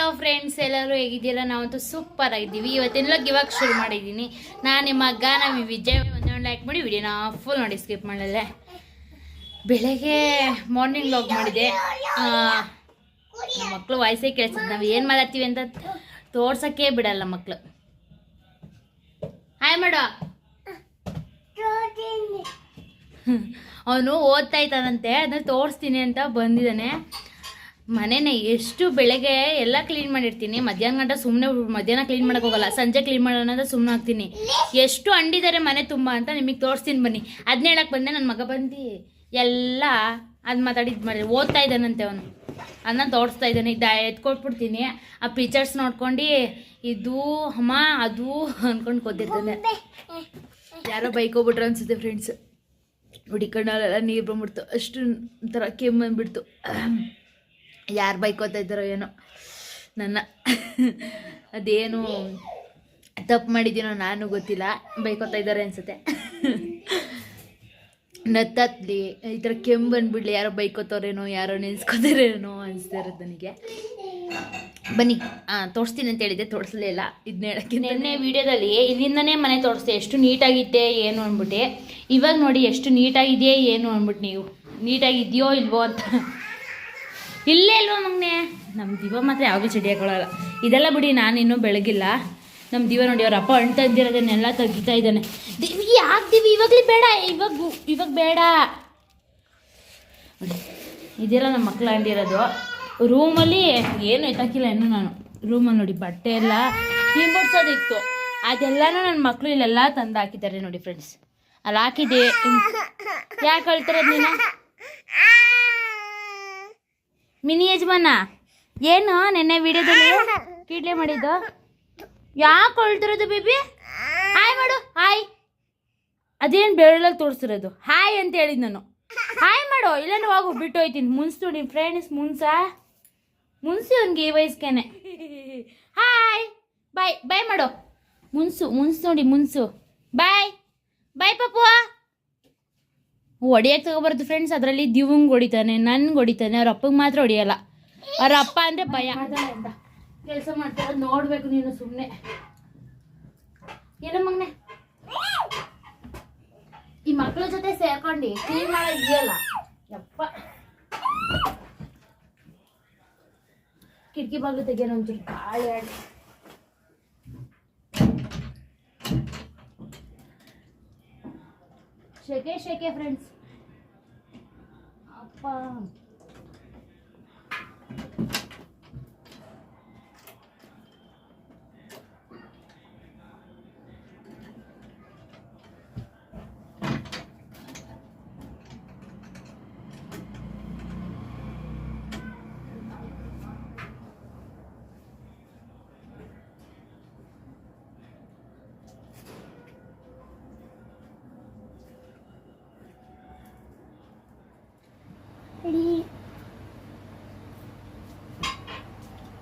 Hello friends ಎಲ್ಲರೂ ಹೇಗಿದ್ದೀರಾ? ನಾವಂತೂ ಸೂಪರ್ ಆಗಿದ್ದೀವಿ. ಇವತ್ತೆಲ್ಲ ಇವಾಗ ಶುರು ಮಾಡಿದ್ದೀನಿ. ನಾನು ನಿಮ್ಮ ಮಗ ನಮ್ಮ ವಿಜಯ್. ಒಂದೊಂದು ಲೈಕ್ ಮಾಡಿ ವಿಡಿಯೋನ ಫುಲ್ ನೋಡಿ ಸ್ಕಿಪ್ ಮಾಡಲೆ ಬೆಳಗ್ಗೆ ಮಾರ್ನಿಂಗ್ ಲಾಗ್ ಮಾಡಿದೆ. ಮಕ್ಕಳು ವಾಯ್ಸೇ ಕೇಳಿಸ್ತದೆ ನಾವು ಏನು ಮಾಡತ್ತೀವಿ ಅಂತ ತೋರ್ಸೋಕ್ಕೆ ಬಿಡಲ್ಲ ಮಕ್ಕಳು ಹಾಯ್ ಮಾಡು. ಅವನು ಓದ್ತಾ ಇದ್ದಾನಂತೆ, ಅದನ್ನ ತೋರಿಸ್ತೀನಿ ಅಂತ ಬಂದಿದ್ದಾನೆ. ಮನೆನ ಎಷ್ಟು ಬೆಳಗ್ಗೆ ಎಲ್ಲ ಕ್ಲೀನ್ ಮಾಡಿರ್ತೀನಿ. ಮಧ್ಯಾಹ್ನ ಗಂಟ ಸುಮ್ಮನೆ ಮಧ್ಯಾಹ್ನ ಕ್ಲೀನ್ ಮಾಡಕ್ ಹೋಗಲ್ಲ. ಸಂಜೆ ಕ್ಲೀನ್ ಮಾಡೋಣ ಅಂತ ಸುಮ್ಮನೆ ಹಾಕ್ತೀನಿ ಎಷ್ಟು ಅಂಡಿದ್ದಾರೆ ಮನೆ ತುಂಬ ಅಂತ ನಿಮಗೆ ತೋರಿಸ್ತೀನಿ ಬನ್ನಿ. ಅದನ್ನ ಹೇಳಕ್ ಬಂದೆ ನನ್ನ ಮಗ ಬಂದು. ಎಲ್ಲ ಅದು ಮಾತಾಡಿದ್ ಮಾಡಿ. ಓದ್ತಾ ಇದ್ದಾನಂತೆ ಅವನು. ಅದನ್ನ ತೋರಿಸ್ತಾ ಇದ್ದಾನೆ. ಇದು ಎತ್ಕೊಟ್ಬಿಡ್ತೀನಿ. ಆ ಪಿಕ್ಚರ್ಸ್ ನೋಡ್ಕೊಂಡು ಇದು ಅಮ್ಮ ಅದು ಅಂದ್ಕೊಂಡು ಕೂತಿರ್ತಾನೆ. ಯಾರೋ ಬೈಕ್ ಹೋಗ್ಬಿಟ್ರು ಅನ್ಸುತ್ತೆ ಫ್ರೆಂಡ್ಸ್ ಹುಡಿ ಕಣ್ಣಲ್ಲೆಲ್ಲ ನೀರು ಬಂದ್ಬಿಡ್ತು. ಅಷ್ಟು ಒಂಥರ ಕೆಮ್ಮು ಬಂದ್ಬಿಡ್ತು ಯಾರು ಬೈಕೋತಾ ಇದ್ದಾರೋ ಏನೋ. ನನ್ನ ಅದೇನು ತಪ್ಪು ಮಾಡಿದ್ದೀನೋ ನಾನು ಗೊತ್ತಿಲ್ಲ. ಬೈಕೋತಾ ಇದ್ದಾರೆ ಅನ್ಸುತ್ತೆ. ನತ್ತತ್ಲಿ, ಈ ಥರ ಕೆಮ್ಮು ಬಂದ್ಬಿಡ್ಲಿ ಯಾರೋ ಬೈಕೋತವ್ರೇನೋ ಯಾರೋ ನೆನ್ಸ್ಕೋತಾರೇನೋ ಅನಿಸ್ತಾ ನನಗೆ. ಬನ್ನಿ ತೋರಿಸ್ತೀನಿ ಅಂತ ಹೇಳಿದ್ದೆ ತೋರಿಸ್ಲಿಲ್ಲ ಇದನ್ನ ಹೇಳಕ್ಕೆ ನಿನ್ನೆ ವಿಡಿಯೋದಲ್ಲಿ, ಇಲ್ಲಿಂದನೇ ಮನೆ ತೋರಿಸ್ದೆ, ಎಷ್ಟು ನೀಟಾಗಿತ್ತೆ ಏನು ಅಂದ್ಬಿಟ್ಟು ಇವಾಗ ನೋಡಿ ಎಷ್ಟು ನೀಟಾಗಿದೆಯೇ ಏನು ಅಂದ್ಬಿಟ್ಟು ನೀವು. ನೀಟಾಗಿದೆಯೋ ಇಲ್ವೋ ಅಂತ. ಇಲ್ಲೇ ಇಲ್ವಾ ಮಗ್ನೆ? ನಮ್ಮ ದಿವ ಮಾತ್ರ ಯಾವಾಗಲೂ ಚಡಿ ಹಾಕೊಳ್ಳಲ್ಲ ಇದೆಲ್ಲ ಬಿಡಿ, ನಾನು ಇನ್ನೂ ಬೆಳಗಿಲ್ಲ. ನಮ್ಮ ದಿವ ನೋಡಿ, ಅವ್ರ ಅಪ್ಪ ಅಣ್ಣ ತಂದಿರೋದನ್ನೆಲ್ಲ ತೆಗಿತಾ ಇದ್ದಾನೆ. ದಿವಿ, ಯಾಕೆ ದಿವಿ? ಇವಾಗಲೇ ಬೇಡ, ಇವಾಗ ಇವಾಗ ಬೇಡ. ಇದೆಲ್ಲ ನಮ್ಮ ಮಕ್ಳು ಅಂಡಿರೋದು ರೂಮಲ್ಲಿ ಏನು ಎತ್ತಾಕಿಲ್ಲ ಇನ್ನು ನಾನು. ರೂಮಲ್ಲಿ ನೋಡಿ, ಬಟ್ಟೆ ಎಲ್ಲ ಹಿಂಬಡ್ಸೋದಿತ್ತು. ಅದೆಲ್ಲನೂ ನನ್ನ ಮಕ್ಕಳು ಇಲ್ಲೆಲ್ಲ ತಂದು ಹಾಕಿದ್ದಾರೆ ನೋಡಿ ಫ್ರೆಂಡ್ಸ್ ಅಲ್ಲಿ ಹಾಕಿದೆ ಯಾಕೆ ಹೇಳ್ತಾರೆ ನೀನು? ಮಿನಿ ಯಜಮಾನ, ಏನು ನೆನ್ನೆ ವಿಡಿಯೋದಲ್ಲಿ ಕೀಡ್ಲೆ ಮಾಡಿದ್ದು? ಯಾಕೆ ಹೊಳ್ತಿರೋದು ಬೇಬಿ? ಹಾಯ್ ಮಾಡು, ಹಾಯ್. ಅದೇನು ಬೆರಳಲ್ಲಿ ತೋರಿಸಿರೋದು? ಹಾಯ್ ಅಂತ ಹೇಳಿದ್ ನಾನು. ಹಾಯ್ ಮಾಡು, ಇಲ್ಲಾಂದ್ರೆ ಹೋಗು, ಬಿಟ್ಟು ಹೋಯ್ತೀನಿ. ಮುನ್ಸು ನಿಮ್ಮ ಫ್ರೆಂಡ್ಸ್ ಮುನ್ಸ? ಮುನ್ಸಿ ಅವ್ನಿಗೆ ಈ ವಯಸ್ಕೇನೆ. ಹಾಯ್, ಬಾಯ್ ಬಾಯ್ ಮಾಡು. ಮುನ್ಸು ಮುನ್ಸು ನೋಡಿ, ಮುನ್ಸು. ಬಾಯ್ ಬಾಯ್ ಪಾಪು ಹೊಡಿಯಕ್ಕೆ ತಗೋಬಾರ್ದು ಫ್ರೆಂಡ್ಸ್ ಅದರಲ್ಲಿ ದಿವಂಗ್ ಹೊಡಿತಾನೆ, ನನ್ಗೆ ಹೊಡಿತಾನೆ, ಅವ್ರ ಅಪ್ಪಗೆ ಮಾತ್ರ ಹೊಡಿಯಲ್ಲ. ಅವ್ರ ಅಪ್ಪ ಅಂದ್ರೆ ಭಯ. ಕೆಲಸ ಮಾಡ್ತಾರೆ ನೋಡ್ಬೇಕು ನೀನು ಸುಮ್ಮನೆ ಏನೋ ಮಗನೆ? ಈ ಮಕ್ಕಳ ಜೊತೆ ಸೇರ್ಕೊಂಡು ಕ್ಲೀನ್ ಮಾಡೋದು ಯಪ್ಪ. ಕಿಟಕಿ ಬಾಗಿಲು ತೆಗಿಯೋಣ ಒಂಚೂರು ಗಾಳಿ ಆಡಿ ಶೆಕೆ ಶೆಕೆ ಫ್ರೆಂಡ್ಸ್ ಅಪ್ಪ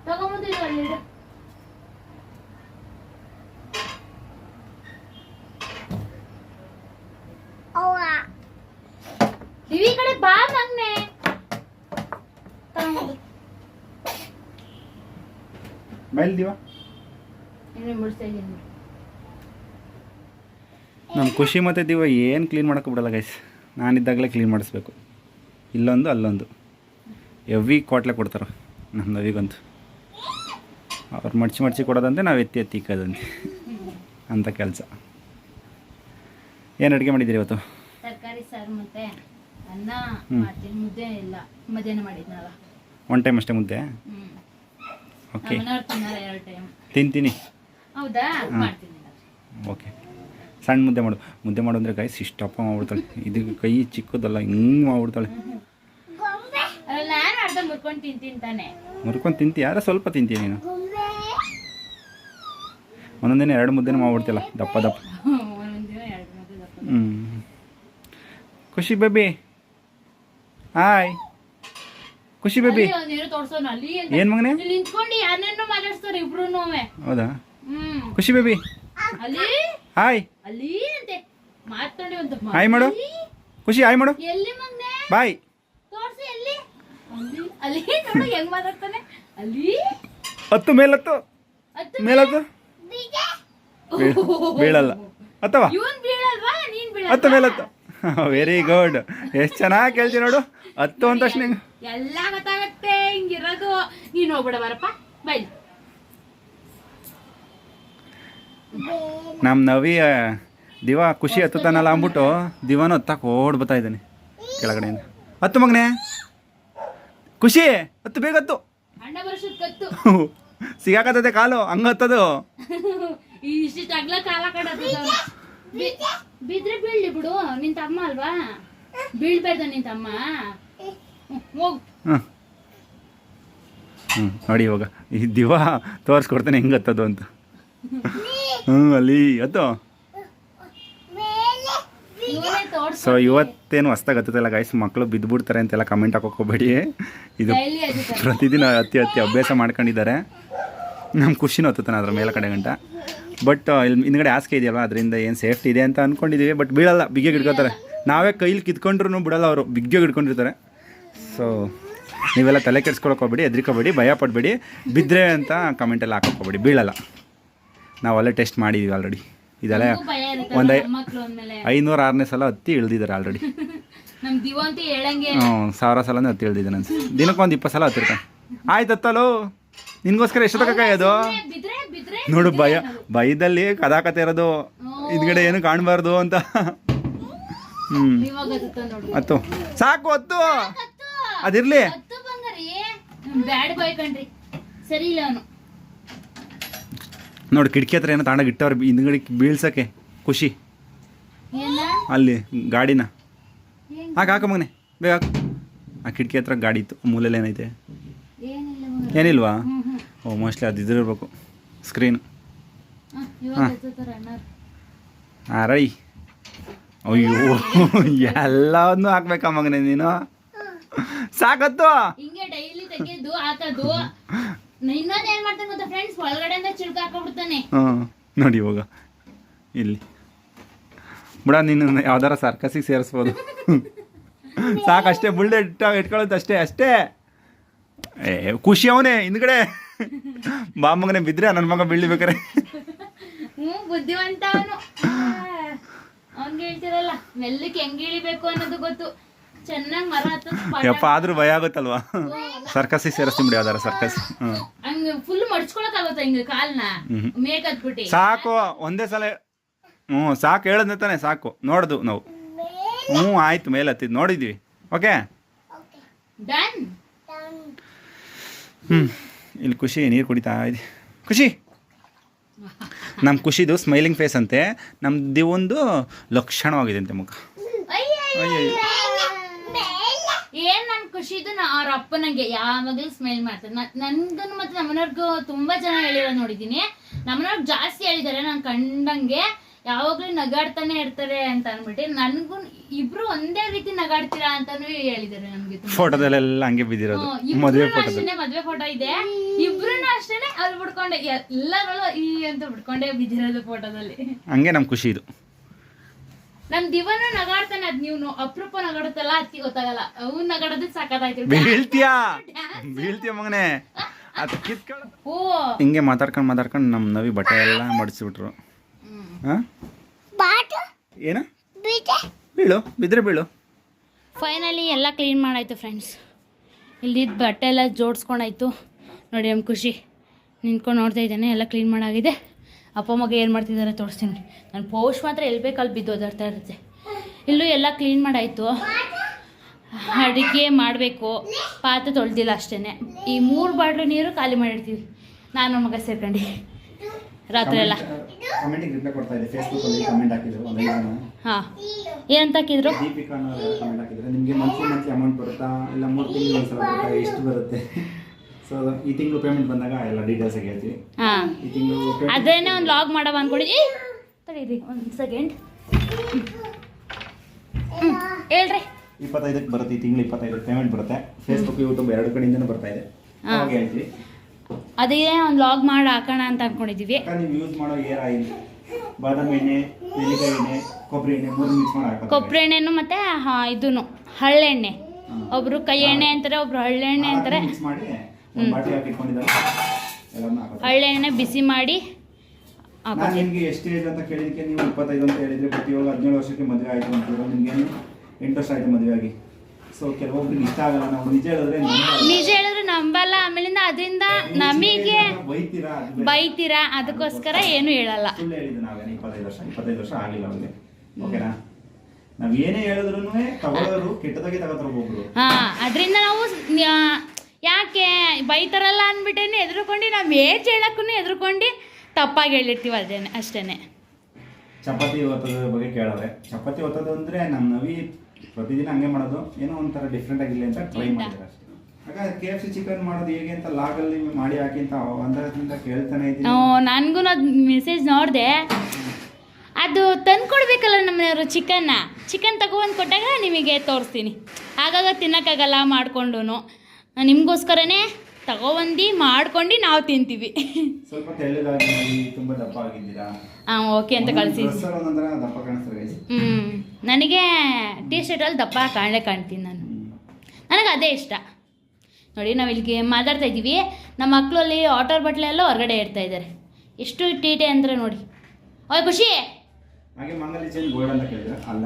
ತಗೊಂಬಂದಿದ್ದು ಅಲ್ಲಿ ಕಡೆ ಬಾ ದಿವ. ನಮ್ಮ ಖುಷಿ ಮತ್ತೆ ದಿವ ಏನು ಕ್ಲೀನ್ ಮಾಡೋಕೆ ಬಿಡಲ್ಲ ಗೈಸ್ ನಾನಿದ್ದಾಗಲೇ ಕ್ಲೀನ್ ಮಾಡಿಸ್ಬೇಕು. ಇಲ್ಲೊಂದು ಅಲ್ಲೊಂದು. ಎವ್ವಿ ಕ್ವಾಟ್ಲೆ ಕೊಡ್ತಾರೆ ನಮ್ಮ ನವಿಗಂತೂ. ಅವ್ರು ಮಡ್ಚಿ ಮಡ್ಚಿ ಕೊಡೋದಂತೆ ನಾವು ಎತ್ತಿ ಎತ್ತಿ ಇಕ್ಕೋದಂತೆ. ಅಂಥ ಕೆಲಸ. ಏನು ಅಡುಗೆ ಮಾಡಿದ್ದೀರಿ ಇವತ್ತು? ತರಕಾರಿ ಸಾರು ಮತ್ತೆ ಅನ್ನ. ಮಾಡ್ತೀನಿ. ಮುದ್ದೆ ಇಲ್ಲ. ಮಧ್ಯಾಹ್ನ ಮಾಡಿದ್ನಲ್ಲ. ಒನ್ ಟೈಮ್ ಅಷ್ಟೇ ಮುದ್ದೆ? ಓಕೆ ಎರಡು ಟೈಮ್ ತಿಂತೀನಿ. ಹೌದಾ? ಮಾಡ್ತೀನಿ ಓಕೆ ಸಣ್ಣ ಮುದ್ದೆ ಮಾಡು. ಮುದ್ದೆ ಮಾಡು ಅಂದರೆ ಗೈಸ್ ಇಷ್ಟಪ್ಪ ಮಾಡ್ಬಿಡ್ತಾಳೆ. ಇದು ಕೈ ಚಿಕ್ಕದಲ್ಲ ಹಿಂಗೆ ಮಾಡ್ಬಿಡ್ತಾಳೆ. ಮುರ್ಕೊಂಡು ತಿಂತೀನಿ ತಾನೆ. ಮುರ್ಕೊಂಡು ತಿಂತಿ ಯಾರ ಸ್ವಲ್ಪ ತಿಂತೀಯ ನೀನು? ಒಂದೊಂದಿನ ಎರಡು ಮುದ್ದೆನೂ ಮಾಡ್ಬಿಡ್ತಿಲ್ಲ ದಪ್ಪ ದಪ್ಪ. ಹ್ಞೂ ಖುಷಿ ಬೇಬಿ. ಹಾಯ್. ಖುಷಿ ಬೇಬಿ. ಏನೋ ಮಗನೇ? ಹೌದಾ? ಖುಷಿ ಬೇಬಿ. ಹಾಯ್. ಹಾಯ್ ಮಾಡು. ಖುಷಿ ಹಾಯ್ ಮಾಡು. ಬಾಯ್. ಅಲ್ಲಿ ಅಲ್ಲಿ ನೋಡು ಹೆಂಗ್ ಮಾತಾಡ್ತಾನೆ? ಅಲ್ಲಿ. ಹತ್ತು ಮೇಲತ್ತು? ಹತ್ತು ಮೇಲತ್ತು? ಬೀಳ್- ಬೀಳಲ್ಲ. ಅಥವಾ? ಇವನ್ ಬೀಳಲ್ವಾ? ನೀನ್ ಬೀಳ ಹತ್ತು ಮೇಲತ್ತು. ವೆರಿ ಗುಡ್ ಎಷ್ಟು ಚೆನ್ನಾಗಿ ಕೇಳ್ತೀನಿ ನೋಡು. ಹತ್ತು ಅಂತ ತಕ್ಷಣ ಎಲ್ಲ ಗೊತ್ತಾಗತ್ತೆ. ಹಿಂಗಿರೋದು. ನೀನ್ ಹೋಗ್ಬಿಡ ಬರಪ್ಪ. ಬೈ. ನಮ್ಮ ನವಿ ದಿವ ಖುಷಿ ಹತ್ತುತ್ತಾನಲ್ಲ ಅಂದ್ಬಿಟ್ಟು ದಿವಾನು ಹತ್ತಕ್ಕೆ ಓಡ್ ಬರ್ತಾ ಇದ್ದಾನೆ ಕೆಳಗಡೆಯಿಂದ. ಹತ್ತು ಮಗನೆ. ಖುಷಿ ಹತ್ತು ಬೇಗ ಹತ್ತು. ಅಣ್ಣ ಬರೋಷ್ಟು ಕತ್ತು ಸಿಗಾಕತ್ತದೆ ಕಾಲು ಹಂಗ ಹತ್ತದು. ಇಷ್ಟು ಅಗ್ಲ ಕಾಲ ಕಡದ ಬಿದ್ರೆ ಬೀಳ್ಲಿ ಬಿಡು ನಿನ್ ತಮ್ಮ ಅಲ್ವಾ? ಬೀಳ್ಬೇಡ ನಿನ್ ತಮ್ಮ. ಹ್ಮ್, ಹೋಗ್. ಹ್ಞೂ ಹ್ಞೂ ನೋಡಿ ಇವಾಗ ಈ ದಿವ ತೋರಿಸ್ಕೊಡ್ತಾನೆ ಹೆಂಗೆ ಹತ್ತದು ಅಂತ. ಹ್ಞೂ ಅಲ್ಲಿ ಹತ್ತು ಇವನೇ ತೋರ್ಸ್ ಸೊ ಇವತ್ತೇನು ಹೊಸ್ದಾಗ ಹತ್ತದಲ್ಲ ಗಾಯ್ಸ್ ಮಕ್ಕಳು ಬಿದ್ದುಬಿಡ್ತಾರೆ ಅಂತೆಲ್ಲ ಕಮೆಂಟ್ ಹಾಕೋಕೋಬೇಡಿ ಇದು ಪ್ರತಿದಿನ ಅತಿ ಅತಿ ಅಭ್ಯಾಸ ಮಾಡ್ಕೊಂಡಿದ್ದಾರೆ. ನಮ್ಮ ಖುಷಿನೂ ಹತ್ತುತ್ತಾನೆ ಅದ್ರ ಮೇಲೆ ಕಡೆ ಗಂಟ. ಬಟ್ ಇಲ್ಲಿ ಹಿಂದ್ಗಡೆ ಹಾಸಿಗೆ ಇದೆಯಲ್ಲ ಅದರಿಂದ ಏನು ಸೇಫ್ಟಿ ಇದೆ ಅಂತ ಅಂದ್ಕೊಂಡಿದ್ದೀವಿ ಬಟ್ ಬೀಳಲ್ಲ ಬಿಗ್ಗೆ ಹಿಡ್ಕೋತಾರೆ. ನಾವೇ ಕೈಲಿ ಕಿತ್ಕೊಂಡ್ರು ಬಿಡಲ್ಲ ಅವರು. ಬಿಗ್ಗೆ ಹಿಡ್ಕೊಂಡಿರ್ತಾರೆ. ಸೊ ನೀವೆಲ್ಲ ತಲೆ ಹೋಗ್ಬೇಡಿ ಹೆದ್ರಿಕೋಬೇಡಿ ಭಯ ಪಡಬೇಡಿ. ಬಿದ್ದರೆ ಅಂತ ಕಮೆಂಟೆಲ್ಲ ಹಾಕೋಕೋಬೇಡಿ ಬೀಳಲ್ಲ. ನಾವು ಅಲ್ಲೇ ಟೆಸ್ಟ್ ಮಾಡಿದ್ದೀವಿ ಆಲ್ರೆಡಿ ಇದೆಲ್ಲ ಒಂದು ಐನೂರು ಆರನೇ ಸಲ ಹತ್ತಿ ಇಳ್ದಿದ್ದಾರೆ ಆಲ್ರೆಡಿ ಹ್ಞೂ ಸಾವಿರ ಸಲನೇ ಹತ್ತಿ ಇಳ್ದಿದ್ದಾನೆ ಅನ್ಸ ದಿನಕ್ಕೆ ಒಂದು ಇಪ್ಪತ್ತು ಸಲ ಹತ್ತಿರ್ತಾನೆ. ಆಯ್ತು ಹತ್ತಲು ನಿನ್ಗೋಸ್ಕರ ಎಷ್ಟು ಕಾಯೋದು? ನೋಡು ಭಯ ಭಯದಲ್ಲಿ ಕದಾಕತೆ ಇರೋದು. ಇದ್ಗಡೆ ಏನು ಕಾಣಬಾರ್ದು ಅಂತ. ಹ್ಞೂ ಅತ್ತು ಹತ್ತು. ಸಾಕು ಹತ್ತು. ಅದಿರಲಿ. ಸರಿ ಇಲ್ಲ ನೋಡು ಕಿಟಕಿ ಹತ್ರ ಏನೋ ತಾಂಡಾಗ ಇಟ್ಟವ್ರೆ ಹಿಂದ್ಗಡೆ ಬೀಳ್ಸಕ್ಕೆ. ಖುಷಿ. ಅಲ್ಲಿ ಗಾಡಿನ. ಹಾಕ ಹಾಕ ಮಗನೆ. ಬೇಗ ಹಾಕು. ಆ ಕಿಟಕಿ ಹತ್ರ ಗಾಡಿ ಇತ್ತು ಮೂಲೆಯಲ್ಲಿ ಏನೈತೆ. ಏನಿಲ್ವಾ? ಓ ಮೋಸ್ಟ್ಲಿ ಅದು ಇದಿರಬೇಕು ಸ್ಕ್ರೀನ್ ಹಾಂ ಹಾಂ. ರೈ. ಅಯ್ಯೋ ಎಲ್ಲವನ್ನು ಹಾಕ್ಬೇಕಾ ಮಗನೆ ನೀನು? ಸಾಕತ್ತು? ಇನ್ನೊಂದ್ ಏನ್ ಮಾಡ್ತಾನೆ ಗೊತ್ತಾ ಫ್ರೆಂಡ್ಸ್ ಒಳಗಡೆಯಿಂದ ಚಿಲ್ಕ ಹಾಕೊಂಡ್ಬಿಡ್ತಾನೆ ಹಾಂ ನೋಡಿ ಇವಾಗ. ಇಲ್ಲಿ. ಬಿಡ ನೀನು ಯಾವ್ದಾರ ಸರ್ಕಸಿಗೆ ಸೇರಿಸ್ಬೋದು. ಸಾಕಷ್ಟೇ ಬುಲ್ಡೆ ಇಟ್ಟ ಇಟ್ಕೊಳ್ಳೋದು ಅಷ್ಟೇ ಅಷ್ಟೇ. ಏ ಖುಷಿ ಅವನೇ ಹಿಂದ್ಗಡೆ. ಬಾ ಮಗನೇ ಬಿದ್ದರೆ ನನ್ನ ಮಗ ಬೀಳ್ಬೇಕಾರೆ ಬುದ್ಧಿವಂತ ಅವನು. ಅವ್ನ್ಗೆ ಹೇಳ್ತಿರಲ್ಲ ಮೆಲ್ಲಕ್ಕೆ ಹೆಂಗ್ ಇಳಿಬೇಕು ಅನ್ನೋದು ಗೊತ್ತು. ಚೆನ್ನಾಗಿ ಮರ ಹತ್ತ ಯಪ್ಪ ಆದ್ರೂ ಭಯ ಆಗುತ್ತಲ್ವಾ? ಸರ್ಕಸಿಗೆ ಸೇರಿಸ್ತೀನಿ ಬಿಡಿ ಯಾವ್ದಾರ ಸರ್ಕಸ್ ಹ್ಞೂ ಹಂಗ ಫುಲ್ ಹಿಂಗ ಕಾಲ್ನ. ಮೇಕ್ ಹತ್ಬಿಟ್ಟಿ ಸಾಕು ಒಂದೇ ಸಲ ಹ್ಞೂ ಸಾಕು ಹೇಳಿದ್ನೆ ತಾನೆ ಸಾಕು. ನೋಡ್ದು ನಾವು. ಹ್ಞೂ ಆಯ್ತು ಮೇಲೆ ಹತ್ತಿದ್ ನೋಡಿದ್ವಿ ಓಕೆ? ಡನ್ ಹ್ಞೂ ಇಲ್ಲಿ ಖುಷಿ ನೀರು ಕುಡಿತಾ ಇದೆ ಖುಷಿ! ನಮ್ಮ ಖುಷಿದು ಸ್ಮೈಲಿಂಗ್ ಫೇಸ್ ಅಂತೆ. ನಮ್ಮದು ಒಂದು ಲಕ್ಷಣವಾಗಿದೆ ಅಂತೆ ಮುಖ. ಅಯ್ಯಯ್ಯೋ. ಏನ್ ಇದು ನಾ ಅವ್ರ ಅಪ್ಪನಂಗೆ ಯಾವಾಗ್ಲೂ ಸ್ಮೆಲ್ ಮಾಡ್ತಾರೆ. ನಂದನ್ ಮತ್ತೆ ನಮ್ಮನವ್ರಿಗೂ ತುಂಬಾ ಜನ ಹೇಳಿರೋ ನೋಡಿದೀನಿ ನಮ್ಮನವ್ರಿಗೆ ಜಾಸ್ತಿ ಹೇಳಿದ್ದಾರೆ ನಾನು ಕಂಡಂಗೆ ಯಾವಾಗ್ಲೂ ನಗಾಡ್ತಾನೆ ಇರ್ತಾರೆ ಅಂತ ಅನ್ಬಿಟ್ಟು ನನ್ಗೂ ಇಬ್ರು ಒಂದೇ ರೀತಿ ನಗಾಡ್ತೀರಾ ಅಂತಾನು ಹೇಳಿದ್ದಾರೆ ನಮ್ಗೆ. ಫೋಟೋದಲ್ಲೆಲ್ಲ ಹಂಗೆ ಬಿದ್ದಿರೋದು. ಮದುವೆ ಫೋಟೋ ಮದುವೆ ಅಷ್ಟೇನೆ ಮದ್ವೆ ಫೋಟೋ ಇದೆ. ಇಬ್ರು ಅಷ್ಟೇನೆ ಅಲ್ಲಿ ಬಿಡ್ಕೊಂಡೆ. ಎಲ್ಲರೂ ಈ ಅಂತ ಬಿಡ್ಕೊಂಡೆ ಬಿದ್ದಿರೋದು ಫೋಟೋದಲ್ಲಿ. ಹಂಗೆ ನಮ್ ಖುಷಿ ಇದು. ನಮ್ ದಿವನ ನಗಾಡ್ತಾನೆ ಅದ್ ನೀವು ಅಪರೂಪ ನಗಾಡುತ್ತಲ್ಲ ಅತ್ತಿ ಗೊತ್ತಾಗಲ್ಲ. ಅವ್ನ್ ನಗಾಡೋದು ಸಾಕಾಯ್ತು ಬೀಳ್ತೀಯಾ? ಬೀಳ್ತೀಯ ಮಗನೇ? ಅದು ಕಿತ್ಕೊಳ್ಳ ಓ ಹಿಂಗೆ ಮಾತಾಡ್ಕೊಂಡು ಮಾತಾಡ್ಕೊಂಡು ನಮ್ಮ ನವಿ ಬಟ್ಟೆ ಎಲ್ಲ ಮಡಿಸ್ಬಿಟ್ರು. ಹಾಂ? ಏನು? ಬೀಳು ಬಿದ್ರೆ ಬೀಳು. ಫೈನಲಿ ಎಲ್ಲ ಕ್ಲೀನ್ ಮಾಡಾಯ್ತು ಫ್ರೆಂಡ್ಸ್ ಇಲ್ಲಿದ್ದ ಬಟ್ಟೆ ಎಲ್ಲ ಜೋಡಿಸ್ಕೊಂಡಾಯ್ತು. ನೋಡಿ ನಮ್ಮ ಖುಷಿ. ನಿಂತ್ಕೊಂಡು ನೋಡ್ತಾ ಇದ್ದಾನೆ ಎಲ್ಲ ಕ್ಲೀನ್ ಮಾಡಾಗಿದೆ. ಅಪ್ಪ ಮಗ ಏನು ಮಾಡ್ತಿದ್ದಾರೆ ತೋರಿಸ್ತೀನಿ. ನೋಡಿ ನನ್ನ ಪೌಷ್ ಮಾತ್ರ ಎಲ್ಲಿ ಬೇಕು ಅಲ್ಲಿ ಬಿದ್ದು ಓದಾಡ್ತಾ ಇರುತ್ತೆ. ಇಲ್ಲೂ ಎಲ್ಲ ಕ್ಲೀನ್ ಮಾಡಾಯಿತು. ಅಡುಗೆ ಮಾಡಬೇಕು. ಪಾತ್ರೆ ತೊಳ್ದಿಲ್ಲ ಅಷ್ಟೇ ಈ ಮೂರು ಬಾಟ್ಲು ನೀರು ಖಾಲಿ ಮಾಡಿರ್ತೀವಿ. ನಾನು ಮಗ ಸೇರ್ಕೊಂಡು. ರಾತ್ರಿ ಎಲ್ಲ. ಹಾಂ. ಏನಂತ ಹಾಕಿದ್ರು? ದೀಪಿಕಾ ಅನ್ನೋರು ಕಮೆಂಟ್ ಹಾಕಿದ್ರೆ. ನಿಮಗೆ ಮಂತ್ಲಿ ಮಂತ್ಲಿ ಅಮೌಂಟ್ ಬರುತ್ತಾ? ಇಲ್ಲ ಮೂರು ತಿಂಗಳು ಒಂದ್ಸಲ ಬರುತ್ತಾ? ಎಷ್ಟು ಬರುತ್ತೆ? ಸೊ ಈ ತಿಂಗಳು ಪೇಮೆಂಟ್ ಬಂದಾಗ ಎಲ್ಲ ಡೀಟೇಲ್ಸ್ ಹೇಳ್ತೀವಿ. ಹಾಂ. ಈ ತಿಂಗಳು ಅದೇನೇ ಒಂದು ಲಾಗ್ ಮಾಡವ ಅನ್ಕೊಳ್ಳಿ. ಏ ತಡೀರಿ ಒಂದು ಸೆಕೆಂಡ್ ಹೇಳ್ರಿ. ಇಪ್ಪತ್ತೈದಕ್ಕೆ ಬರುತ್ತೆ ಈ ತಿಂಗಳು ಇಪ್ಪತ್ತೈದಕ್ಕೆ ಪೇಮೆಂಟ್ ಬರುತ್ತೆ. ಫೇಸ್ಬುಕ್ ಯೂಟ್ಯೂಬ್ ಎರಡು ಕಡೆಯಿಂದನೂ ಬರ್ತಾ ಇದೆ. ಹಾ. ಅವಾಗ ಹೇಳ್ತೀವಿ. ಅದೇ ಒಂದು ಲಾಗ್ ಮಾಡಿ ಹಾಕೋಣ ಅಂತ ಅನ್ಕೊಂಡಿದ್ದೀವಿ ನೀವು ಯೂಸ್ ಮಾಡೋ ಏರ್ ಆಯಿಲ್ ಬಾದಾಮಿ ಎಣ್ಣೆ ನೆಲ್ಲಿಕಾಯಿ ಎಣ್ಣೆ ಕೊಬ್ಬರಿ ಎಣ್ಣೆ ಮೂರು ಮಿಕ್ಸ್ ಮಾಡಿ ಹಾಕೋದು. ಕೊಬ್ಬರಿ ಎಣ್ಣೆನು ಮತ್ತೆ ಹಾ ಹಳ್ಳೆಣ್ಣೆ. ಒಬ್ರು ಕೈ ಎಣ್ಣೆ ಅಂತಾರೆ ಒಬ್ರು ಹಳ್ಳೆಣ್ಣೆ ಅಂತಾರೆ. ಮಿಕ್ಸ್ ಮಾಡಿ ಹಾಕಿ ಇಟ್ಕೊಂಡಿದ್ದಾರೆ ಎಲ್ಲನೂ ಹಳ್ಳೆಣ್ಣೆ ಬಿಸಿ ಮಾಡಿ ನಾನು ನಿಮಗೆ ಎಷ್ಟು ಏಜ್ ಅಂತ ಕೇಳಿದಕ್ಕೆ ನೀವು ಇಪ್ಪತ್ತೈದು ಅಂತ ಹೇಳಿದ್ರೆ ಬಟ್ ಇವಾಗ ಹದಿನೇಳು ವರ್ಷಕ್ಕೆ ಮದುವೆ ಆಯಿತು ಅಂತೀರ ನಿಮಗೆ ಎಂಟು ವರ್ಷ ಆಯಿತು ಮದುವೆ ಆಗಿ ಸೊ ಕೆಲವೊಬ್ರಿಗೆ ಇಷ್ಟ ಆಗಲ್ಲ. ನಾವು ನಿಜ ಹೇಳಿದ್ರೆ ನಂಬಲ್ಲ. ನಿಜ ಹೇಳಿದ್ರೆ ನಂಬಲ್ಲ. ಆಮೇಲಿಂದ ಅದರಿಂದ ನಮಗೆ ಅಂತ ಬೈತೀರಾ? ಅದು ಬೇರೆ. ಬೈತೀರಾ? ಅದಕ್ಕೋಸ್ಕರ ಏನು ಹೇಳಲ್ಲ. ಸುಳ್ಳು ಹೇಳಿದ್ದು ನಾವೇನು ಇಪ್ಪತ್ತೈದು ವರ್ಷ. ಇಪ್ಪತ್ತೈದು ವರ್ಷ ಆಗಿಲ್ಲ ಅವ್ರಿಗೆ. ಓಕೆನಾ ನಾವ್ ಏನೇ ಹೇಳಿದ್ರು ತಗೊಳ್ಳೋರು ಕೆಟ್ಟದಾಗೆ ತಗೋತಾರೆ ಒಬ್ಬೊಬ್ರು ಹಾ ಅದರಿಂದ ನಾವು ನ್ಯಾ- ಯಾಕೆ? ಬೈತಾರಲ್ಲ ಅಂದ್ಬಿಟ್ಟೇನೆ ಎದ್ರುಕೊಂಡು ನಾವು ಏಜ್ ಹೇಳಕ್ಕೂ ಎದ್ರುಕೊಂಡು ತಪ್ಪಾಗಿ ಹೇಳಿರ್ತೀವಿ ಅದೇನೆ ಅಷ್ಟೇನೆ. ಚಪಾತಿ ಒತ್ತೋದ್ರ ಬಗ್ಗೆ ಕೇಳೋರೆ. ಚಪಾತಿ ಒತ್ತೋದು ಅಂದ್ರೆ ನಮ್ಮ ನವಿ ಪ್ರತಿದಿನ ಹಂಗೆ ಮಾಡೋದು. ಏನೋ ಒಂಥರ ಡಿಫ್ರೆಂಟ್ ಆಗಿಲ್ಲ ಅಂತ ಟ್ರೈ ಮಾಡಿದ್ರೆ ಅಷ್ಟೇ. ಕೆ ಎಫ್ ಸಿ ಚಿಕನ್ ಮಾಡೋದು ಹೇಗೆ ಅಂತ ಲಾಗಲ್ಲಿ ಮಾಡಿ ಹಾಕಿ ಅಂತ ಒಂದರಿಂದ ಕೇಳ್ತಾನೆ ಇದ್ದೀನಿ. ನನಗೂ ಅದು ಮೆಸೇಜ್ ನೋಡಿದೆ. ಅದು ತಂದ್ಕೊಡ್ಬೇಕಲ್ಲ ನಮ್ಮನೆಯವರು ಚಿಕನ್ನ ಚಿಕನ್ ತಗೊಬಂದು ಕೊಟ್ಟಾಗ ನಿಮಗೆ ತೋರಿಸ್ತೀನಿ. ಆಗಾಗ ತಿನ್ನೋಕ್ಕಾಗಲ್ಲ ಮಾಡ್ಕೊಂಡು ನಿಮಗೋಸ್ಕರನೇ ತಗೊಬಂದು ಮಾಡ್ಕೊಂಡು ನಾವು ತಿಂತೀವಿ. ಸ್ವಲ್ಪ ತೆಳ್ಳಗಾಗಿ ತುಂಬಾ ದಪ್ಪ ಆಗಿದ್ದೀರಾ? ಹಾಂ ಓಕೆ ಅಂತ ಕಳಿಸಿ. ಹ್ಞೂ ನನಗೆ ಟೀ ಶರ್ಟಲ್ಲಿ ದಪ್ಪ ಕಾಣಲೇ ಕಾಣ್ತೀನಿ ನಾನು. ನನಗೆ ಅದೇ ಇಷ್ಟ. ನೋಡಿ ನಾವು ಇಲ್ಲಿಗೆ ಮಾತಾಡ್ತಾ ಇದ್ದೀವಿ. ನಮ್ಮ ಮಕ್ಕಳಲ್ಲಿ ವಾಟರ್ ಆಟೋರ್ ಬಟ್ಲೆ ಎಲ್ಲ ಹೊರಗಡೆ ಇಡ್ತಾ ಇದ್ದಾರೆ ಎಷ್ಟು ಟೀಟೆ ಅಂದರೆ ನೋಡಿ. ಓಯ್ ಖುಷಿ.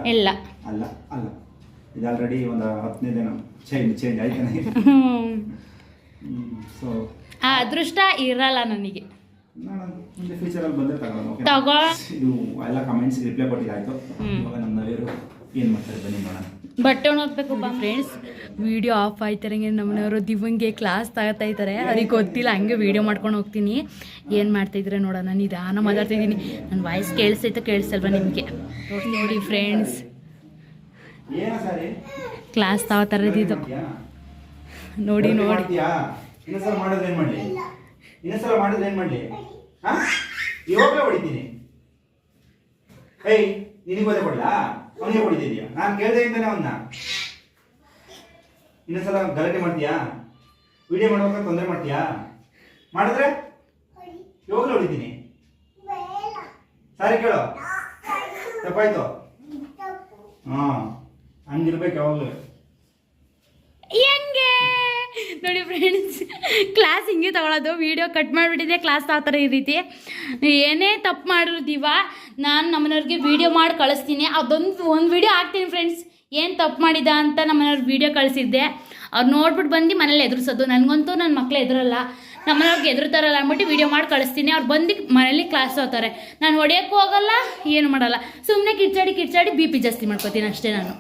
ಇಲ್ಲ. ಅಲ್ಲ ಅಲ್ಲ. ಇದು ಆಲ್ರೆಡಿ ಒಂದು ಹತ್ತನೇ ದಿನ ಚೇಂಜ್ ಚೇಂಜ್ ಆಯ್ತಾನೆ. ಸೊ ಆ ಅದೃಷ್ಟ ಇರಲ್ಲ ನನಗೆ. ನಾನು ಮುಂದೆ ಫ್ಯೂಚರಲ್ಲಿ ಬಂದರೆ ತಗೊಳ್ಳೋಣ ಓಕೆ ತಗೋ. ಇದು ಎಲ್ಲ ಕಮೆಂಟ್ಸ್ ರಿಪ್ಲೈ ಕೊಟ್ಟಿದ್ದಾಯ್ತು. ಇವಾಗ ನಮ್ಮ ನವಿಯರು ಏನು ಮಾಡ್ತಾರೆ ಬನ್ನಿ ಮಾಡೋಣ ಬಟ್ಟೆ ಒಣಗಬೇಕು ಬಾ ಫ್ರೆಂಡ್ಸ್ ವಿಡಿಯೋ ಆಫ್ ಆಯ್ತಾರಂಗೆ ನಮ್ಮನೆಯವರು ದಿವಂಗೆ ಕ್ಲಾಸ್ ತಗೋತಾ ಇದ್ದಾರೆ. ಅದಕ್ಕೆ ಗೊತ್ತಿಲ್ಲ ಹಂಗೆ ವಿಡಿಯೋ ಮಾಡ್ಕೊಂಡು ಹೋಗ್ತೀನಿ. ಏನು ಮಾಡ್ತಾಯಿದ್ರೆ ನೋಡೋಣ ನಿಧಾನ ಮಾತಾಡ್ತಿದ್ದೀನಿ ನನ್ನ ವಾಯ್ಸ್ ಕೇಳಿಸೈತೆ ಕೇಳಿಸಲ್ವ ನಿಮಗೆ? ನೋಡಿ ಫ್ರೆಂಡ್ಸ್ ಕ್ಲಾಸ್ ತಗೋತಾರೆ ಇದು ನೋಡಿ ನೋಡಿ. ಇನ್ನೊಂದ್ಸಲ ಮಾಡಿದ್ರೆ ಏನು ಮಾಡಲಿ? ಇನ್ನೊಂದ್ಸಲ ಮಾಡಿದ್ರೆ ಏನು ಮಾಡಲಿ? ಹಾಂ? ಇವಾಗಲೇ ಹೊಡಿತೀನಿ. ಏಯ್ ನಿನಗೆ ಗೊತ್ತೇ ಕೊಡ್ಲಾ? ಅವನಿಗೆ ಹೊಡಿತಿದ್ಯಾ? ನಾನು ಕೇಳ್ದೆ ಇದ್ದಾನೆ ಅವನ್ನ ಇನ್ನೊಂದ್ಸಲ ಗಲಾಟೆ ಮಾಡ್ತೀಯಾ? ವಿಡಿಯೋ ಮಾಡ್ಬೇಕಾದ್ರೆ ತೊಂದರೆ ಮಾಡ್ತೀಯಾ? ಮಾಡಿದ್ರೆ? ಇವಾಗಲೇ ಹೊಡಿತೀನಿ. ಸಾರಿ ಕೇಳು. ತಪ್ಪಾಯ್ತು. ಹಾಂ ಹಂಗಿರ್ಬೇಕು ಯಾವಾಗಲೂ. ಹೆಂಗೆ? ನೋಡಿ ಫ್ರೆಂಡ್ಸ್ ಕ್ಲಾಸ್ ಹಿಂಗೆ ತಗೊಳ್ಳೋದು ವಿಡಿಯೋ ಕಟ್ ಮಾಡಿಬಿಟ್ಟಿದೆ ಕ್ಲಾಸ್ ತಗೋತಾರೆ ಈ ರೀತಿ. ಏನೇ ತಪ್ಪು ಮಾಡಿರ್ತೀವ ನಾನು ನಮ್ಮನೆಯವ್ರಿಗೆ ವಿಡಿಯೋ ಮಾಡಿ ಕಳಿಸ್ತೀನಿ. ಅದೊಂದು, ಒಂದು ವಿಡಿಯೋ ಹಾಕ್ತೀನಿ ಫ್ರೆಂಡ್ಸ್ ಏನು ತಪ್ಪು ಮಾಡಿದ ಅಂತ ನಮ್ಮನೆಯವ್ರಿಗೆ ವೀಡಿಯೋ ಕಳಿಸಿದ್ದೆ. ಅವ್ರು ನೋಡ್ಬಿಟ್ಟು ಬಂದು ಮನೇಲಿ ಎದುರಿಸೋದು. ನನಗಂತೂ ನನ್ನ ಮಕ್ಳು ಎದುರಲ್ಲ. ನಮ್ಮನೆಯವ್ರಿಗೆ ಎದುರ್ತಾರಲ್ಲ ಅಂದ್ಬಿಟ್ಟು ವೀಡಿಯೋ ಮಾಡಿ ಕಳಿಸ್ತೀನಿ. ಅವ್ರು ಬಂದು ಮನೇಲಿ ಕ್ಲಾಸ್ ಹೋಗ್ತಾರೆ ನಾನು ಹೊಡೆಯೋಕ್ಕೂ ಹೋಗಲ್ಲ, ಏನು ಮಾಡಲ್ಲ. ಸುಮ್ಮನೆ ಕಿರ್ಚಾಡಿ ಕಿರ್ಚಾಡಿ ಬಿ ಪಿ ಜಾಸ್ತಿ ಮಾಡ್ಕೋತೀನಿ ಅಷ್ಟೇ ನಾನು.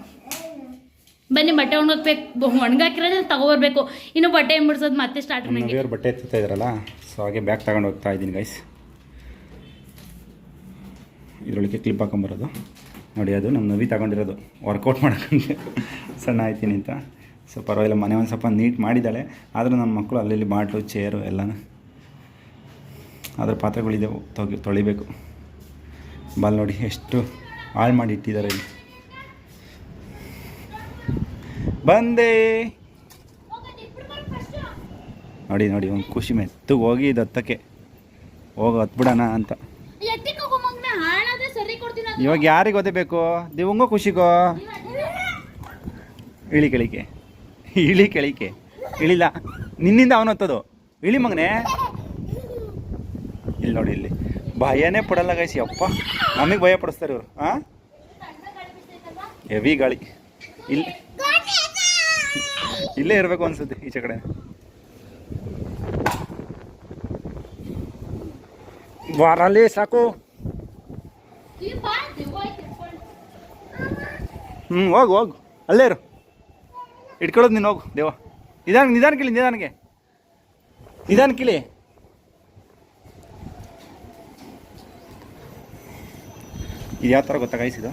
ಬನ್ನಿ ಬಟ್ಟೆ ಒಣಗಬೇಕು ಒಣಗಾಕಿರೋದ್ರೆ ತಗೋಬರ್ಬೇಕು. ಇನ್ನು ಬಟ್ಟೆ ಬಿಡ್ಸೋದು? ಮತ್ತೆ ಸ್ಟಾರ್ಟ್ ಮಾಡಿ. ಬಟ್ಟೆ ಎತ್ತುತ್ತಾ ಇದ್ರಲ್ಲ ಸೊ ಹಾಗೆ ಬ್ಯಾಗ್ ತಗೊಂಡು ಹೋಗ್ತಾ ಇದ್ದೀನಿ ಗೈಸ್ ಇದರೊಳಗೆ ಕ್ಲಿಪ್ ಹಾಕೊಂಬರೋದು. ನೋಡಿ, ಅದು ನಮ್ಮ ನವಿ ತಗೊಂಡಿರೋದು. ವರ್ಕೌಟ್ ಮಾಡೋಕ್ಕಂತೆ. ಸಣ್ಣ ಆಯ್ತೀನಿ ಅಂತ. ಸೊ ಪರವಾಗಿಲ್ಲ, ಮನೆ ಒಂದು ಸ್ವಲ್ಪ ನೀಟ್ ಮಾಡಿದ್ದಾಳೆ. ಆದರೂ ನಮ್ಮ ಮಕ್ಕಳು ಅಲ್ಲಲ್ಲಿ ಬಾಟ್ಲು ಚೇರು ಎಲ್ಲನೂ ಅದ್ರ ಪಾತ್ರೆಗಳಿದೆ, ತೊಗಿ ತೊಳಿಬೇಕು. ಬಾಲ್ ನೋಡಿ, ಎಷ್ಟು ಹಾಳು ಮಾಡಿ ಇಟ್ಟಿದ್ದಾರೆ ಇಲ್ಲಿ. ಬಂದೆ. ನೋಡಿ ನೋಡಿ ಒಂದು ಖುಷಿ ಮೆತ್ತಗೆ ಹೋಗಿ ಇದು ಹತ್ತಕ್ಕೆ. ಹೋಗಿ ಹತ್ಬಿಡೋಣ ಅಂತ. ಇವಾಗ ಯಾರಿಗೆ ಓದಬೇಕು ದಿವಂಗೋ ಖುಷಿಗೋ? ಇಳಿ ಕೆಳಿಕೆ. ಇಳಿ ಕೆಳಿಕೆ. ಇಳಿಲ್ಲ. ನಿನ್ನಿಂದ ಅವನು ಹತ್ತದು. ಇಳಿ ಮಗನೇ. ಇಲ್ಲಿ ನೋಡಿ ಇಲ್ಲಿ. ಭಯನೇ ಪಡಲ್ಲ ಗಾಯಿಸಿ ಅಪ್ಪ ನಮಗೆ ಭಯ ಪಡಿಸ್ತಾರೆ ಇವರು. ಹಾಂ ಹೆವಿ ಗಾಳಿ ಇಲ್ಲಿ ಇಲ್ಲೇ ಇರಬೇಕು ಅನ್ಸುತ್ತೆ ಈಚೆ ಕಡೆ. ವಾರಲ್ಲಿ ಸಾಕು. ಹ್ಞೂ ಹೋಗು ಹೋಗು. ಅಲ್ಲೇ ಇರು. ಇಟ್ಕೊಳ್ಳೋದು ನೀನು ಹೋಗು, ದೇವ. ನಿಧಾನ ನಿಧಾನ ಕಿಳಿ, ನಿಧಾನಕ್ಕೆ. ನಿಧಾನ ಕಿಳಿ. ಇದು ಯಾವ ಥರ ಗೊತ್ತಾ guys ಇದು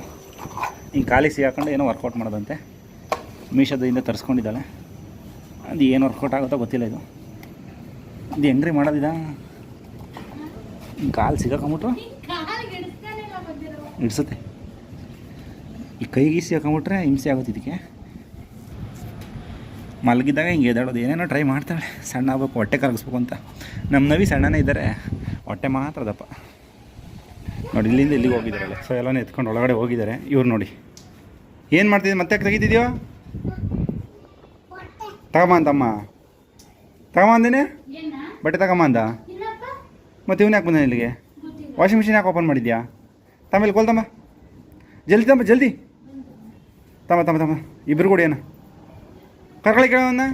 ಹಿಂಗೆ ಕಾಲಿಗೆ ಸಿಗಾಕೊಂಡು ಏನೋ ವರ್ಕೌಟ್ ಮಾಡೋದಂತೆ. ಮೀಶೋದಿಂದ ತರಿಸ್ಕೊಂಡಿದ್ದಾಳೆ. ಅದು ಏನು ವರ್ಕೌಟ್ ಆಗುತ್ತೋ ಗೊತ್ತಿಲ್ಲ ಇದು. ಇದು ಹೆಂಗ್ರಿ ಮಾಡೋದಿದ ಕಾಲು ಸಿಗಾಕೊಂಬಿಟ್ರು? ಇಡ್ಸುತ್ತೆ ಈ ಕೈಗೆ ಸಿಗಾಕೊಂಬಿಟ್ರೆ ಹಿಂಸೆ ಆಗುತ್ತೆ ಇದಕ್ಕೆ. ಮಲಗಿದ್ದಾಗ ಹಿಂಗೆ ಎದಾಡೋದು ಏನೇನೋ ಟ್ರೈ ಮಾಡ್ತಾಳೆ. ಸಣ್ಣ ಆಗ್ಬೇಕು, ಹೊಟ್ಟೆ ಕರಗಿಸ್ಬೇಕು ಅಂತ. ನಮ್ಮ ನವಿ ಸಣ್ಣನೇ ಇದ್ದಾರೆ. ಹೊಟ್ಟೆ ಮಾತ್ರ ಅದಪ್ಪ ನೋಡಿ, ಇಲ್ಲಿಂದ ಇಲ್ಲಿಗೆ ಹೋಗಿದ್ದಾರಲ್ಲ ಸೊ ಎಲ್ಲನೂ ಎತ್ಕೊಂಡು ಒಳಗಡೆ ಹೋಗಿದ್ದಾರೆ. ಇವ್ರು ನೋಡಿ. ಏನು ಮಾಡ್ತಿದ್ದೆ ಮತ್ತೆ ತೆಗಿತಿದ್ಯೋ? ತಗೊಂಬ ಅಂತಮ್ಮ ತಗೊಂಬಂದೇನೆ? ಬಟ್ಟೆ ತಗೊಂಬಂದ? ಇಲ್ಲ ಮತ್ತೆ ಇವನು ಯಾಕೆ ಬಂದ ಇಲ್ಲಿಗೆ? ವಾಷಿಂಗ್ ಮಿಷಿನ್ ಯಾಕೆ ಓಪನ್ ಮಾಡಿದ್ಯಾ? ತಮೇಲೆ ಕೊಲ್ತಮ್ಮ ಜಲ್ದಿ ತಮ್ಮ ಜಲ್ದಿ. ತಮ್ಮ ತಮ್ಮ ತಮ್ಮ. ಇಬ್ಬರು ಕೂಡ ಏನು? ಕರ್ಕಳಿ ಕೇಳೋಣ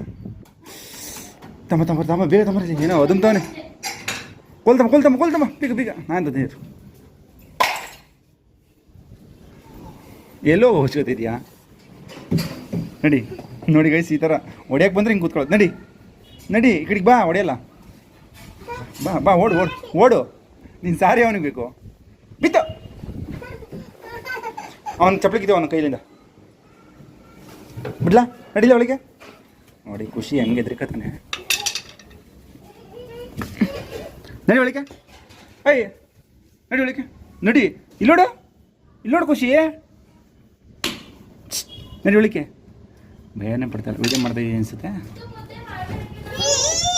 ತಮ್ಮ ತಮ್ಮ ತಮ್ಮ ಬೇಗ ತಮ್ಮ ಏನೋ ಅದುಮ್ತವನೆ ಕೊಲ್ತಮ್ಮ ಕೊಲ್ತಮ್ಮ ಕೊಲ್ತಮ್ಮ ಬೀಗ ಬೀಗ. ನಾನು ನೀರು ಎಲ್ಲೋ ಹೋಗ್ಸ್ಕೊತಿದ್ಯಾ ನಡಿ. ನೋಡಿ ಗೈಸ್ ಈ ಥರ ಹೊಡ್ಯಕ್ಕೆ ಬಂದ್ರೆ ಹಿಂಗೆ ಕೂತ್ಕೊಳ್ಳೋದು. ನಡಿ ನಡಿ, ಈ ಕಡೆಗೆ ಬಾ, ಹೊಡೆಯಲ್ಲ. ಬಾ ಬಾ, ಓಡು ಓಡು ಓಡು. ನೀನು ಸಾರಿ ಅವನಿಗೆ ಬೇಕು. ಬಿತ್ತು. ಅವನ ಚಪ್ಪಲಿಕ್ಕಿದೆ ಅವನ ಕೈಲಿಂದ. ಬಿಡ್ಲಾ ನಡಿಲ್ಲ ಅವಳಿಗೆ? ನೋಡಿ, ಖುಷಿ ಹೆಂಗೆ ಎದ್ರಿಕತಾನೆ ನಡಿ ಒಳಿಕೆ ಅಯ್ಯ ನಡಿ ಒಳಗೆ ನಡಿ ಇಲ್ಲೋಡು ಇಲ್ಲೋಡು ಖುಷಿ. ನಡಿ ಒಳಿಕೆ ಭಯನೇ ಪಡ್ತಾರೆ ವಿಡಿಯೋ ಮಾಡ್ತಾ ಇದೀನಿ ಅನ್ಸುತ್ತೆ?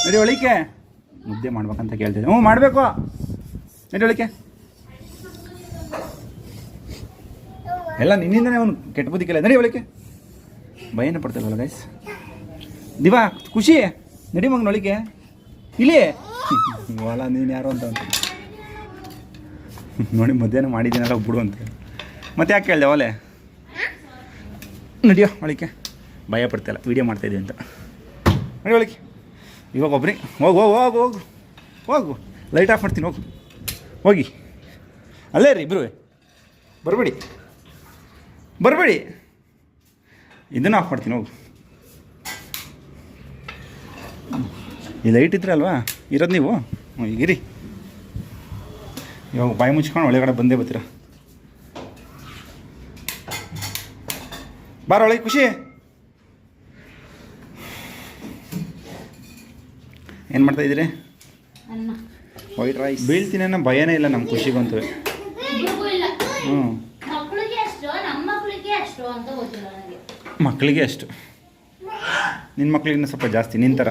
ನಡಿ ಒಳಿಕೆ ಮುದ್ದೆ ಮಾಡ್ಬೇಕಂತ ಕೇಳ್ತಿದ್ದೆ. ಹ್ಞೂ, ಮಾಡಬೇಕು. ನಡಿ ಒಳಿಕೆ ಎಲ್ಲ ನಿನ್ನಿಂದನೇ ಅವನು ಕೆಟ್ಟ ಬುದ್ಧಿ ಕೇಳ ನಡಿ ಒಳಿಕೆ ಭಯನೇ ಪಡ್ತಾರಲ್ಲ ಗೈಸ್ ದಿವಾ, ಖುಷಿ. ನಡಿ ಮಗ ನೊಳಿಕೆ ಇಲ್ಲಿ. ಹೊಲ ನೀನು ಯಾರು ಅಂತ ಅಂತ. ನೋಡಿ, ಮಧ್ಯಾಹ್ನ ಮಾಡಿದ್ದೀನಲ್ಲ ಬಿಡು ಅಂತ. ಮತ್ತೆ ಯಾಕೆ ಕೇಳಿದೆ, ಒಲೆ? ನಡಿಯೋ ಒಳಿಕೆ ಭಯ ಪಡ್ತಾಯಿಲ್ಲ ವೀಡಿಯೋ ಮಾಡ್ತಾಯಿದ್ದೀವಿ ಅಂತ. ನೋಡಿ ಒಳಿಕೆ ಇವಾಗ ಒಬ್ಬರಿ ಹೋಗು ಹೋಗು ಹೋಗು ಹೋಗು. ಹೋಗು. ಲೈಟ್ ಆಫ್ ಮಾಡ್ತೀನಿ ಹೋಗು. ಹೋಗಿ. ಅಲ್ಲೇ ರೀ ಇಬ್ಬರು ಬರಬೇಡಿ. ಬರಬೇಡಿ. ಇದನ್ನು ಆಫ್ ಮಾಡ್ತೀನಿ ಹೋಗು. ಈ ಲೈಟ್ ಇದ್ರೆ ಅಲ್ವಾ? ಇರೋದು ನೀವು? ಹ್ಞೂ ಈಗಿರಿ ಇವಾಗ ಬಾಯಿ ಮುಚ್ಕೊಂಡು ಒಳಗಡೆ ಬಂದೇ ಬರ್ತೀರ. ಬಾರ ಒಳಗೆ ಖುಷಿ. ಏನು ಮಾಡ್ತಾ ಇದ್ದೀರಿ? ವೈಟ್ ರೈಸ್ ಬೀಳ್ತೀನಿ ಅನ್ನೋ ಭಯನೇ ಇಲ್ಲ ನಮ್ಮ ಖುಷಿಗಂತೂ. ಹ್ಞೂ ಮಕ್ಕಳಿಗೆ ಅಷ್ಟು ನಮ್ಮ ಮಕ್ಕಳಿಗೆ ಅಷ್ಟು ಅಂತ ಗೊತ್ತಿಲ್ಲ ನನಗೆ. ಮಕ್ಕಳಿಗೆ ಅಷ್ಟು. ನಿನ್ನ ಮಕ್ಕಳಿಗಿನ್ನ ಸ್ವಲ್ಪ ಜಾಸ್ತಿ ನಿನ್ನ ಥರ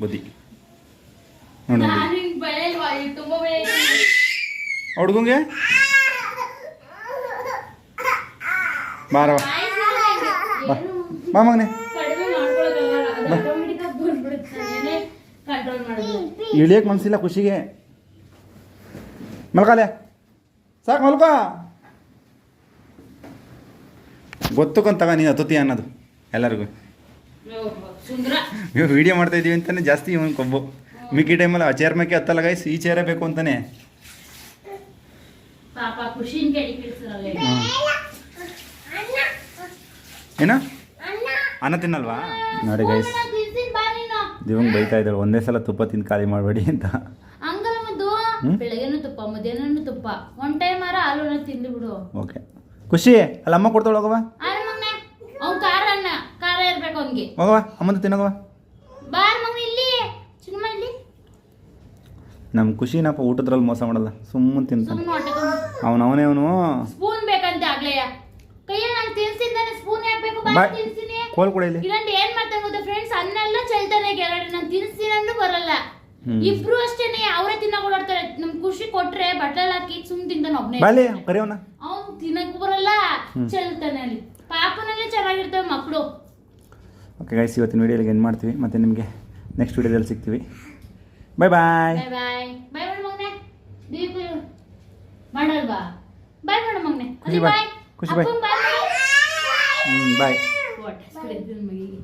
ಬುದ್ಧಿ. ನೋಡಿ. ಹುಡುಗಂಗೆ? ಬಾರವಾ ಬಾ ಮಗನೆ ಕಡಿಮೆ ಮಾಡ್ಕೊಳಕ್ಕಾಗಲ್ಲ ಅದು ಆಟೋಮೆಟಿಕ್ ಆಗಿ ಬಂದ್ಬಿಡುತ್ತೆ ನಾನೇನೇ ಕಂಟ್ರೋಲ್ ಮನ್ಸಿಲ್ಲ ಇಳಿಯಕ್ಕೆ ಮನಸ್ಸಿಲ್ಲ ಖುಷಿಗೆ. ಮಲ್ಕಾಲೆ. ಸಾಕು ಮಲ್ಕ. ಗೊತ್ತಕ್ಕಂತಾಗ ನೀನು ಅತುತಿ ಅನ್ನೋದು ಎಲ್ಲರಿಗೂ. ನೀವು ವೀಡಿಯೋ ಮಾಡ್ತಾ ಇದೀವಿ ಅಂತಾನೆ ಜಾಸ್ತಿ ಇವನ್ ಕೊಬ್ಬು. ಮಿಕ್ಕಿ ಟೈಮಲ್ಲಿ ಆ ಚೇರ್ ಮೇಕೆ ಹತ್ತಲ್ಲ ಗೈಸ್ ಈ ಚೇರೇ ಬೇಕು ಅಂತಾನೆ. ಏನ? ಅನ್ನ ತಿನ್ನಲ್ವಾ? ನೋಡಿ ಗೈಸ್ ದಿವಂಗ್ ಬೈತಾ ಇದ್ದಾಳೆ ಒಂದೇ ಸಲ ತುಪ್ಪ ತಿಂದು ಖಾಲಿ ಮಾಡಬೇಡಿ ಅಂತ. ಹಂಗಲ್ಲ ಮದ್ದು? ಬೆಳಗ್ಗೆನೂ ತುಪ್ಪ ಮಧ್ಯಾಹ್ನನೂ ತುಪ್ಪ. ಒನ್ ಟೈಮ್ ಆರ ಹಾಲು ತಿಂದು ಬಿಡು. ಓಕೆ. ಖುಷಿ ಅಲ್ಲ ಅಮ್ಮ ಕೊಡ್ತಾಳೆ ಹೋಗವ ಅವ್ನ್ ಖಾರ ಅನ್ನ ಖಾರ ಇರ್ಬೇಕು ಅವ್ನಿಗೆ. ಹೋಗವ ಅಮ್ಮಂದು ತಿನ್ನೋಗವ ಬಾರ್ ಮಗ್ನೆ ಇಲ್ಲಿ. ಚಿನ್ನ ಇಲ್ಲಿ. ನಮ್ಮ ಖುಷಿನಪ್ಪ ಊಟದ್ರಲ್ಲಿ ಮೋಸ ಮಾಡಲ್ಲ ಸುಮ್ಮನೆ ತಿಂತಾನೆ. ಅವನವನೇ ಅವನು ಅವನೇ ಅವನು ಸ್ಪೂನ್ ಬೇಕಂತೆ ಆಗ್ಲೇ. ಕೈಯಲ್ಲಿ ನಾನು ತಿನ್ಸಿದ್ದಾನೆ ಸ್ಪೂನ್ ಹಾಕ್ಬೇಕು ಬಾಯ್. ತಿನ್ಸಿನಿ ಕೋಲ್ ಕೂಡ ಇಲ್ಲಿ? ಇಲ್ಲಂದ್ರೆ ಏನ್ ಮಾಡ್ತಾನೆ ಗೊತ್ತಾ ಫ್ರೆಂಡ್ಸ್ ಅನ್ನೆಲ್ಲ ಚೆಲ್ತಾನೆ ಕೆಳಗಡೆ. ನಾನು ತಿನ್ಸ್ತೀನಿ ಅಂದ್ರೂ ಬರಲ್ಲ ಇಬ್ರು ಅಷ್ಟೇನೆ ಅವರೇ ತಿನ್ನಕ್ ಓಡಾಡ್ತಾರೆ. ನಮ್ ಖುಷಿ ಕೊಟ್ರೆ ಬಟ್ಟಲ್ ಹಾಕಿ ಸುಮ್ ತಿಂತಾನೆ ಒಬ್ಬನೇ ಬಾಲಿ ಕರೆಯೋಣ ಅವ್ನು ತಿನ್ನಕ್ ಬರಲ್ಲ. ಚೆಲ್ತಾನೆ ಅಲ್ಲಿ. ಪಾಪನಲ್ಲೇ ಚೆನ್ನಾಗಿರ್ತವೆ ಮಕ್ಕಳು ಓಕೆ ಗೈಸ್ ಇವತ್ತಿನ ವಿಡಿಯೋಲಿಗೆ ಏನು ಮಾಡ್ತೀವಿ. ಮತ್ತೆ ನಿಮಗೆ ನೆಕ್ಸ್ಟ್ ವಿಡಿಯೋದಲ್ಲಿ ಸಿಗ್ತೀವಿ. ಬಾಯ್ ಬಾಯ್ ಬಾಯ್ ಬಾಯ್ ಬಾಯ್ ಮಾಡು ಮಗನೆ. ದೀಪ ಮಾಡಲ್ವಾ? ಬಾಯ್ ಮಾಡು ಮಗನೆ. ಖುಷಿ ಬಾಯ್. ಖುಷಿ ಬಾಯ್. ಬಾಯ್ ಹ್ಞೂ ಬಾಯ್ ಹೊಟ್ಟೆ ಹಸ್ದಿದೆ ನನ್ ಮಗಿಗೆ